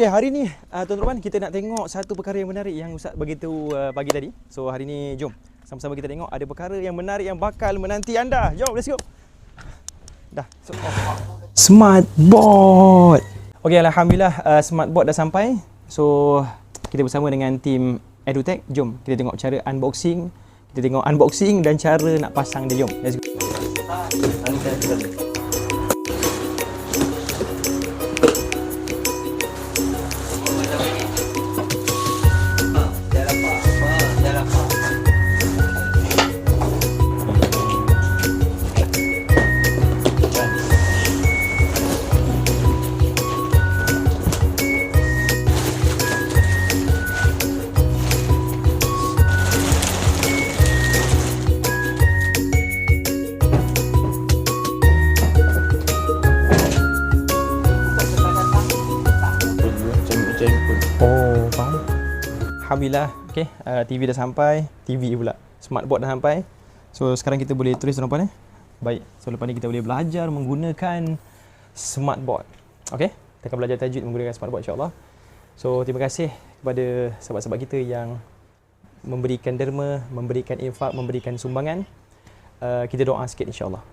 Okey, hari ni uh, tuan-tuan kita nak tengok satu perkara yang menarik yang Ustaz bagi tahu uh, pagi tadi. So hari ni jom sama-sama kita tengok ada perkara yang menarik yang bakal menanti anda. Jom, let's go. Dah. So, oh. Smart board. Okey, alhamdulillah uh, smart board dah sampai. So kita bersama dengan tim EduTech. Jom kita tengok cara unboxing. Kita tengok unboxing dan cara nak pasang dia. Jom, let's go. Faham. Alhamdulillah. Okey, uh, TV dah sampai. TV pula. Smartboard dah sampai. So sekarang kita boleh tulis tuan-tuan eh. Baik. So lepas ni kita boleh belajar menggunakan smartboard. Okey? Kita akan belajar tajwid menggunakan smartboard insya-Allah. So terima kasih kepada sahabat-sahabat kita yang memberikan derma, memberikan infak, memberikan sumbangan. Uh, kita doa sikit insya-Allah.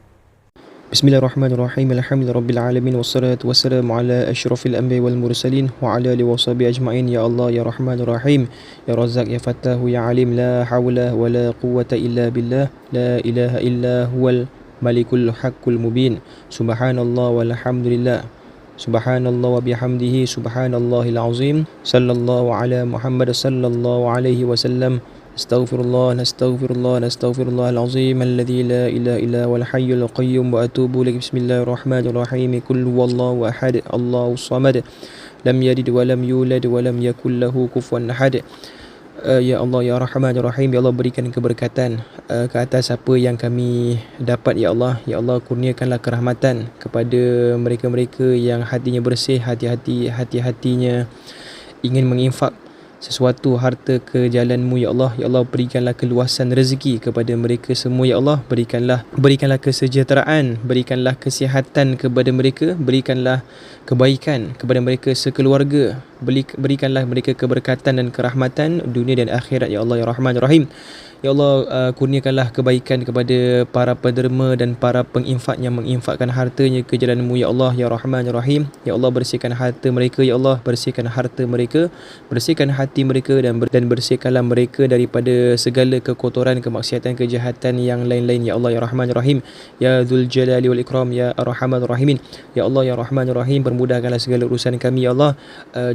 بسم الله الرحمن الرحيم الحمد لله رب العالمين والصلاة والسلام على أشرف الأنبياء والمرسلين وعلى آله وصحبه أجمعين يا الله يا رحمن الرحيم يا رزاق يا فتاه يا عليم لا حول ولا قوة إلا بالله لا إله إلا هو الملك الحق المبين سبحان الله والحمد لله سبحان الله وبحمده سبحان الله العظيم صلى الله على محمد صلى الله عليه وسلم استغفر الله نستغفر الله نستغفر الله العظيم الذي لا اله الا هو الحي القيوم واتوب اليك بسم الله الرحمن الرحيم كل هو الله احد الله الصمد لم يلد ولم يولد ولم يكن له كفوا احد Uh, ya Allah ya Rahman ya Rahim ya Allah berikan keberkatan uh, ke atas apa yang kami dapat ya Allah ya Allah kurniakanlah kerahmatan kepada mereka-mereka yang hatinya bersih hati-hati hati-hatinya ingin menginfak sesuatu harta ke jalanmu ya Allah. Ya Allah berikanlah keluasan rezeki kepada mereka semua ya Allah. Berikanlah berikanlah kesejahteraan berikanlah kesihatan kepada mereka berikanlah kebaikan kepada mereka sekeluarga. Beri- berikanlah mereka keberkatan dan kerahmatan dunia dan akhirat ya Allah ya Rahman ya Rahim Ya Allah uh, kurniakanlah kebaikan kepada para penderma dan para penginfak yang menginfakkan hartanya ke jalanmu Ya Allah Ya Rahman Ya Rahim. Ya Allah bersihkan harta mereka Ya Allah bersihkan harta mereka. Bersihkan hati mereka dan, ber- dan bersihkanlah mereka daripada segala kekotoran, kemaksiatan, kejahatan yang lain-lain Ya Allah Ya Rahman Ya Rahim. Ya Dhul Jalali Wal Ikram Ya Ar-Rahman Ar-Rahimin Ya Allah Ya Rahman Ya Rahim Permudahkanlah segala urusan kami Ya Allah. Uh,